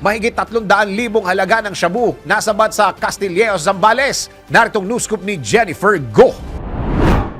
Mahigit 300,000 halaga ng shabu nasabat sa Castillejo, Zambales. Naritong news scoop ni Jennifer Go.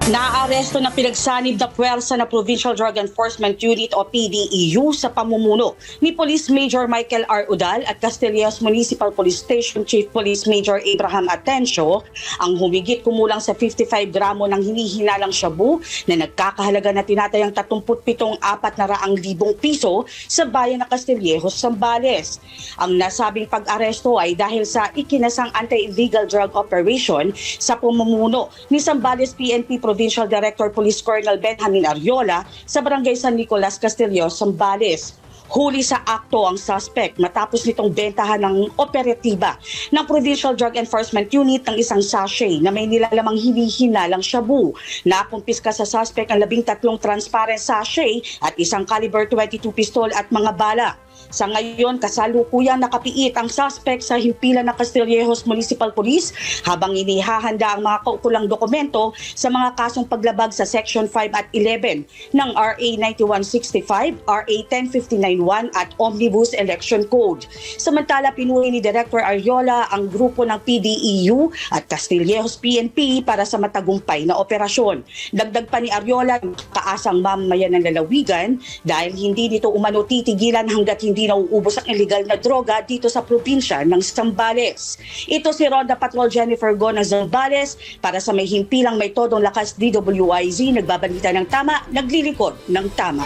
Naaresto na pinagsanib na puwersa na Provincial Drug Enforcement Unit o PDEU sa pamumuno ni Police Major Michael R. Udal at Castilleos Municipal Police Station Chief Police Major Abraham Atencio ang humigit kumulang sa 55 gramo ng hinihinalang shabu na nagkakahalaga na tinatayang 37 apat na raang libong piso sa bayan ng Castillejos, Zambales. Ang nasabing pag-aresto ay dahil sa ikinasang anti-illegal drug operation sa pamumuno ni Zambales PNP Provincial Director Police Colonel Benjamin Ariola sa Barangay San Nicolas, Castillejos, Zambales. Huli sa akto ang suspect matapos nitong bentahan ng operatiba ng Provincial Drug Enforcement Unit ng isang sachet na may nilalamang hinihinalang shabu. Nakumpiska sa suspect ang labing tatlong transparent sachet at isang caliber 22 pistol at mga bala. Sa ngayon, kasalukuyan nakapiit ang suspect sa himpilan ng Castillejos Municipal Police habang inihahanda ang mga kaukulang dokumento sa mga kasong paglabag sa Section 5 at 11 ng RA 9165, RA 10991 at Omnibus Election Code. Samantala, pinuri ni Director Ariola ang grupo ng PDEU at Castillejos PNP para sa matagumpay na operasyon. Dagdag pa ni Ariola, kaasang mamamayan ng lalawigan dahil hindi dito umano titigilan hanggat hindi nauubos ang illegal na droga dito sa probinsya ng Zambales. Ito si Ronda Patrol Jennifer Go ng Zambales para sa may himpilang may todong lakas DWIZ, nagbabalita ng tama, naglilikod ng tama.